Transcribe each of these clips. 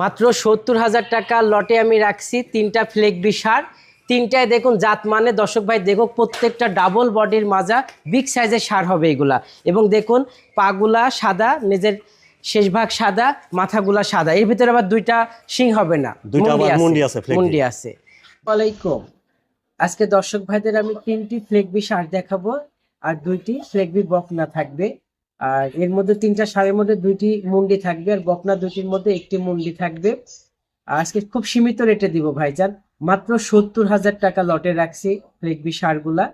মাত্র সত্তর হাজার টাকা লটে আমি রাখছি তিনটা ফ্লেক বিসার তিনটায় দেখুন জাত মানে দর্শক ভাই দেখো প্রত্যেকটা ডাবল বডির মাজা বিগ সাইজের সার হবে এগুলা। এবং দেখুন পাগুলা সাদা নিজের শেষ ভাগ সাদা মাথাগুলা সাদা। এর ভিতরে আবার দুইটা শিং হবে না মুন্ডি আছে, মুন্ডি আছে ওয়ালাইকুম। আজকে দর্শক ভাইদের আমি তিনটি ফ্লেকবি সার দেখাবো আর দুইটি ফ্লেকবি বকনা থাকবে। আর এর মধ্যে তিনটা সারের মধ্যে দুইটি মুন্ডি থাকবে আর বকনা দুটির মধ্যে একটি মুন্ডি থাকবে। আজকে খুব সীমিত রেটে দিব ভাইজান, মাত্র সত্তর হাজার টাকা লটে রাখছি ফ্লেকবি সারগুলা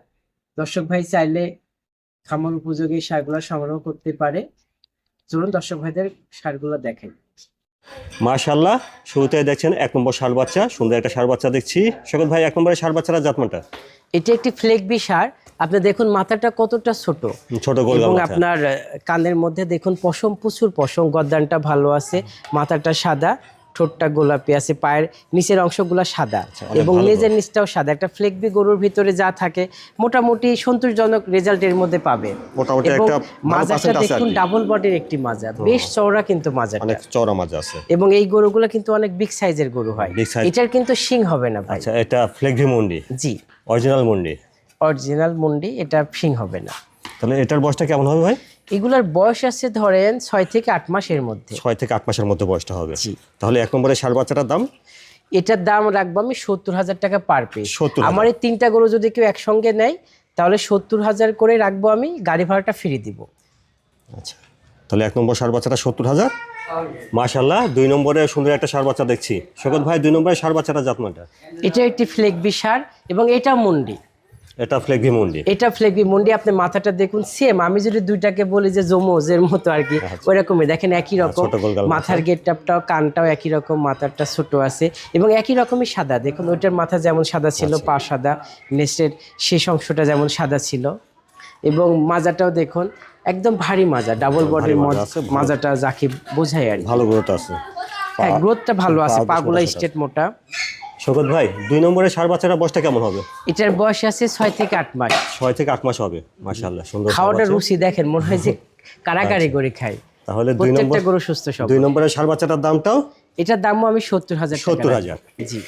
দর্শক ভাই চাইলে খামন উপযোগী সারগুলা সংগ্রহ করতে পারে। চলুন দর্শক ভাইদের সারগুলো দেখেন। মাশাল্লাহ শুরুতে দেখছেন এক নম্বর সার বাচ্চা সুন্দর একটা সার বাচ্চা দেখছি। সকল ভাই এক নম্বরের সার বাচ্চারা জাতমানটা? এটি একটি ফ্লেকবি সার। আপনি দেখুন মাথাটা কতটা ছোট। ছোট এবং আপনার কানের মধ্যে দেখুন পশম প্রচুর পশম গদ্দানটা ভালো আছে মাথাটা সাদা। ঠোঁটটা গোলাপি আছে পায়ের নিচের অংশগুলো সাদা। আচ্ছা, এবং লেজের নিচটাও সাদা। একটা ফ্লেকবি গরুর ভিতরে যা থাকে মোটামুটি সন্তোষজনক রেজাল্ট এর মধ্যে পাবে। এবং মাজাটা দেখুন ডাবল বডির একটি মাজা। বেশ চওড়া কিন্তু মাজাটা। অনেক চওড়া মাজা আছে। এবং এই গরুগুলো কিন্তু অনেক বিগ সাইজের গরু হয়। এটার কিন্তু শিং হবে না ভাই। আচ্ছা এটা ফ্লেগভি মন্ডি? জি। অরিজিনাল মন্ডি? অরিজিনাল মুন্ডি এটা শিং হবে না। তাহলে এটার বয়সটা কেমন হবে ভাই? এগুলার বয়স আছে ধরেন ছয় থেকে আট মাসের মধ্যে। ছয় থেকে আট মাসের মধ্যে বয়সটা হবে। তাহলে এক নম্বরে ষাট বাচ্চাটার দাম? এটার দাম রাখব আমি সত্তর হাজার টাকা পার পিস 70,000 আমার এই তিনটা গরু যদি কেউ একসঙ্গে নেয় তাহলে সত্তর হাজার করে রাখব আমি গাড়ি ভাড়াটা ফ্রি দিব। আচ্ছা। তাহলে এক নম্বর ষাট বাচ্চাটা সত্তর হাজার? মাশাল্লাহ দুই নম্বরে সুন্দর একটা ষাট বাচ্চা দেখছি। শকত ভাই দুই নম্বরে ষাট বাচ্চাটা জাতমানটা? এটা একটি ফ্লেকবি সার এবং এটা মুন্ডি। এটা মন্ডি। এটা মুন্ডি আপনি মাথাটা দেখুন সেম আমি যদি দুইটাকে বলি যে জমোজের মতো আর কি ওইরকমই। দেখেন একই রকম গোলগাল মাথা। মাথার গেটটাপটাও কানটাও একই রকম মাথাটা ছোট আছে এবং একই রকমই সাদা। দেখুন ওইটার মাথা যেমন সাদা ছিল পা সাদা নেস্টের শেষ অংশটা যেমন সাদা ছিল। এবং মাজাটাও দেখুন একদম ভারী মাজা ডাবল বডির। মাজাটা যাকে বোঝায় আর কি। ভালো গ্রোথ আছে। হ্যাঁ গ্রোথটা ভালো আছে পাগুলা। স্টেট মোটা। শকত ভাই দুই নম্বরে ষাট বাচ্চাটা বয়সটা কেমন হবে? এটার বয়স আছে ছয় থেকে আট মাস। ছয় থেকে আট মাস হবে। মাশাল্লাহ সুন্দর খাওয়াটা রুচি দেখেন মনে হয় যে কারাকারি করে খাই তাহলে দুই নম্বর গরু সুস্থ সব দুই নম্বরের ষাড় বাচ্চাটার দামটাও? এটার দামও আমি সত্তর হাজার সত্তর হাজার। জি।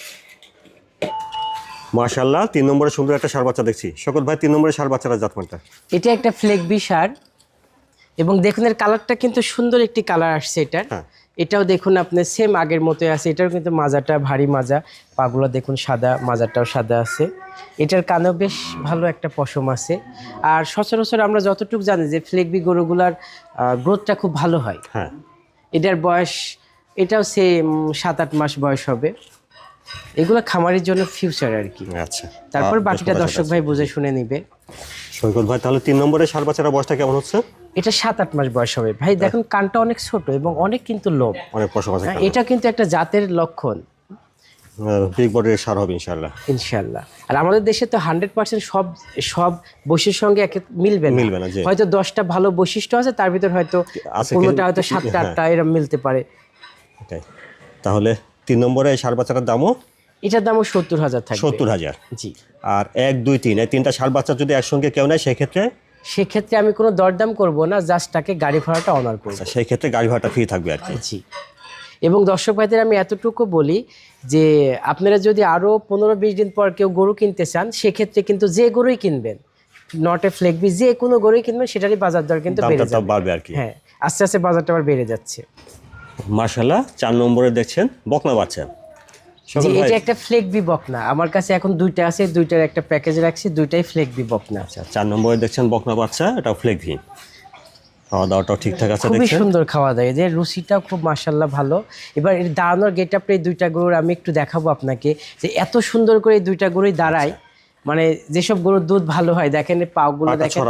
মাশাল্লাহ তিন নম্বরে সুন্দর একটা ষাড় বাচ্চা দেখছি। শকত ভাই তিন নম্বরের ষাড় বাচ্চাটা জাতমানটা? এটা একটা ফ্লেক বিসার এবং দেখুন এর কালারটা কিন্তু সুন্দর একটি কালার আসছে এটার। হ্যাঁ। এটাও দেখুন আপনি সেম আগের মতোই আছে। এটাও কিন্তু মাজাটা ভারী মাজা। পাগুলো দেখুন সাদা মাজাটাও সাদা আছে। এটার কানেও বেশ ভালো একটা পশম আছে। আর সচরাচর আমরা যতটুকু জানি যে ফ্লেকবি গরুগুলার গ্রোথটা খুব ভালো হয়। হ্যাঁ। এটার বয়স এটাও সেম সাত আট মাস বয়স হবে। এগুলো খামারের জন্য ফিউচার আর কি। আচ্ছা। তারপর বাকিটা দর্শক ভাই বুঝে শুনে নিবে। সৈকত ভাই তাহলে তিন নম্বরের ষাড় বাচ্চাটার বয়সটা কেমন হচ্ছে? এটা সাত আট মাস বয়স হবে। ভাই দেখুন কানটা অনেক ছোট এবং অনেক কিন্তু লোভ অনেক পশম আছে হ্যাঁ, এটা কিন্তু একটা জাতের লক্ষণ। বিগ বডির সার হবে ইনশাল্লাহ ইনশাল্লাহ আর আমাদের দেশে তো হান্ড্রেড পার্সেন্ট সব সব বৈশিষ্ট্যের সঙ্গে একে মিলবে না। মিলবে না, হয়তো দশটা ভালো বৈশিষ্ট্য আছে তার ভিতর হয়তো কোনোটা হয়তো সাতটা হ্যাঁ। আটটা এরকম মিলতে পারে। তাহলে তিন নম্বরে সার বাচ্চাটার দামও এটার দামও সত্তর হাজার থাকবে। সত্তর হাজার। জি। আর এক দুই তিন এই তিনটা ষাড় বাচ্চা যদি একসঙ্গে কেউ নেয় সেক্ষেত্রে? সেক্ষেত্রে আমি কোনো দরদাম করব না জাস্ট তাকে গাড়ি ভাড়াটা অনার করব। আচ্ছা, সেই ক্ষেত্রে গাড়ি ভাড়াটা ফ্রি থাকবে আর কি। জি। এবং দর্শক ভাইদের আমি এতটুকু বলি যে আপনারা যদি আরও পনেরো বিশ দিন পর কেউ গরু কিনতে চান সেক্ষেত্রে কিন্তু যে গরুই কিনবেন নট এ ফ্লেকবি যে কোনো গরুই কিনবেন সেটারই বাজার দর কিন্তু বেড়ে যাবে। বাড়বে আর কি। হ্যাঁ আস্তে আস্তে বাজারটা আবার বেড়ে যাচ্ছে। মার্শাল্লাহ চার নম্বরে দেখছেন বকনা বাচ্চা। এটা একটা ফ্লেকবি বকনা আমার কাছে এখন দুইটা আছে দুইটার একটা প্যাকেজ রাখছি দুইটাই ফ্লেকবি বকনা। আচ্ছা চার নম্বরে দেখছেন বকনা বাচ্চা এটা ফ্লেক ভি খাওয়া দাওয়াটাও ঠিকঠাক আছে খুবই সুন্দর খাওয়া দাওয়া এদের রুচিটাও খুব ভালো। এবার এর দাঁড়ানোর গেট দুইটা গরুর আমি একটু দেখাবো আপনাকে যে এত সুন্দর করে দুইটা গরুই দাঁড়ায়। মানে যেসব গরুর দুধ ভালো হয় দেখেন পাগুলো দেখেন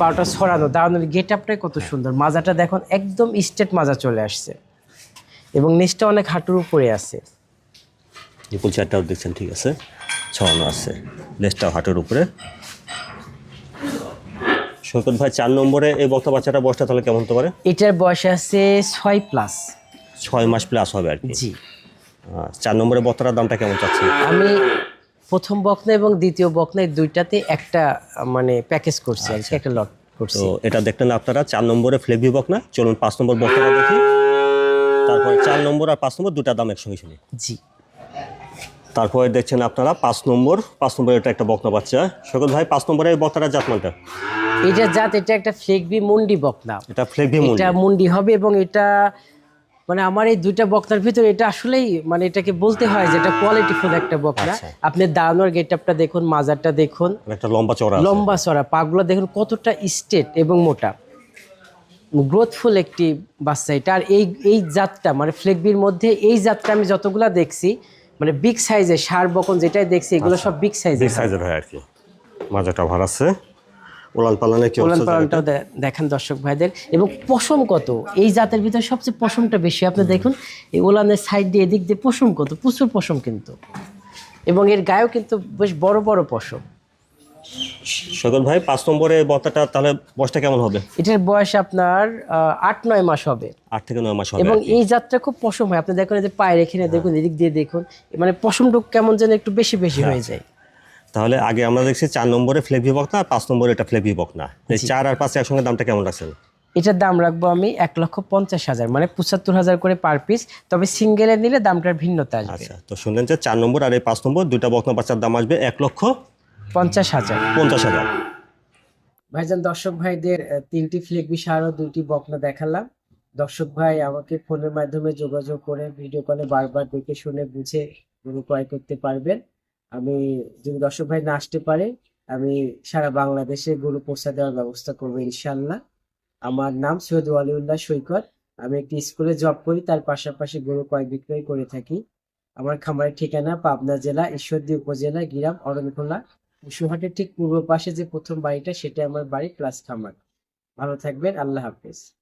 পাটা ছড়ানো দাঁড়ানোর গেট আপটাই কত সুন্দর। মাজাটা দেখুন একদম স্টেট মাজা চলে আসছে। এবং নিচটা অনেক হাঁটুর উপরে আছে। নিপুল চারটাও দেখছেন ঠিক আছে ছড়ানো আছে। লেজটাও হাটের উপরে। সৈকত ভাই চার নম্বরে এই বক্তা বাচ্চাটা বয়সটা তাহলে কেমন হতে পারে? এটার বয়স আছে ছয় প্লাস ছয় মাস প্লাস হবে আর কি? জি। চার নম্বরে বক্তাটার দামটা কেমন চাচ্ছে আমি প্রথম বকনা এবং দ্বিতীয় বকনা দুইটাতে একটা মানে প্যাকেজ করছি আর কি একটা লট করছি। তো এটা দেখলেন আপনারা চার নম্বরে ফ্লেভি বকনা চলুন পাঁচ নম্বর বক্তাটা দেখি। তারপর চার নম্বর আর পাঁচ নম্বর দুটা দাম একসঙ্গে শুনি। জি। তারপরে দেখছেন আপনারা পাঁচ নম্বর পাঁচ নম্বরের এটা একটা বকনা বাচ্চা। সকল ভাই পাঁচ নম্বরের এই বকনাটার জাতমানটা এটা জাত এটা একটা ফ্লেগবি মুন্ডি বকনা। এটা ফ্লেগভি মুন্ডি। এটা মুন্ডি হবে এবং এটা মানে আমার এই দুইটা বকনার ভিতরে এটা আসলেই মানে এটাকে বলতে হয় যে এটা কোয়ালিটিফুল একটা বকনা। আচ্ছা। আপনি দাঁড়ানোর গেটআপটা দেখুন মাজারটা দেখুন। একটা লম্বা চড়া লম্বা চড়া পাগুলো দেখুন কতটা স্টেট এবং মোটা। গ্রোথফুল একটি বাচ্চা এটা। আর এই এই জাতটা মানে ফ্লেগবির মধ্যে এই জাতটা আমি যতগুলা দেখছি মানে বিগ সাইজের সার বকন যেটাই দেখছি এগুলো সব বিগ বিগ সাইজের সাইজের হয় আর কি। মাজাটা ভার আছে। উলান পালানে কি অবস্থা পালানটাও দেখেন দর্শক ভাইদের। এবং পশম কত? এই জাতের ভিতরে সবচেয়ে পশমটা বেশি। আপনি দেখুন এই ওলানের সাইড দিয়ে এদিক দিয়ে পশম কত? প্রচুর পশম কিন্তু। এবং এর গায়েও কিন্তু বেশ বড় বড় পশম। সকল ভাই পাঁচ নম্বরে বতাটা তাহলে বয়সটা কেমন হবে? এটার বয়স আপনার আট নয় মাস হবে। আট থেকে নয় মাস হবে এবং এই জাতটা খুব পশম হয়। আপনি দেখুন এই যে পায়ের এখানে দেখুন এদিক দিয়ে দেখুন মানে পশমটুক কেমন যেন একটু বেশি বেশি হয়ে। যায়। তাহলে আগে আমরা দেখছি চার নম্বরে ফ্লেগভি বকনা আর পাঁচ নম্বরে এটা ফ্লেগভি বকনা। এই চার আর পাঁচ একসঙ্গে দামটা কেমন রাখছেন? এটার দাম রাখব আমি এক লক্ষ পঞ্চাশ হাজার মানে পঁচাত্তর হাজার করে পার পিস তবে সিঙ্গেলে নিলে দামটার ভিন্নতা আসবে। আচ্ছা তো শুনলেন যে চার নম্বর আর এই পাঁচ নম্বর দুইটা বকনা বাচ্চার দাম আসবে এক লক্ষ পঞ্চাশ হাজার। পঞ্চাশ হাজার। ভাইজান দর্শক ভাইদের তিনটি ফ্লেক বিষয় দুইটি বকনা দেখালাম। দর্শক ভাই আমাকে ফোনের মাধ্যমে যোগাযোগ করে ভিডিও কলে বারবার দেখে শুনে বুঝে গরু ক্রয় করতে পারবেন। আমি যদি দর্শক ভাই না আসতে পারে আমি সারা বাংলাদেশে গরু পৌঁছা দেওয়ার ব্যবস্থা করব ইনশাল্লাহ। আমার নাম সৈয়দ ওয়ালিউল্লাহ সৈকত। আমি একটি স্কুলে জব করি তার পাশাপাশি গরু ক্রয় বিক্রয় করে থাকি। আমার খামারের ঠিকানা পাবনা জেলা ঈশ্বরদী উপজেলা গিরাম অরণখোলা। পশুহাটের ঠিক পূর্ব পাশে যে প্রথম বাড়িটা, সেটা আমার বাড়ি প্লাস খামার। ভালো থাকবেন, আল্লাহ হাফেজ।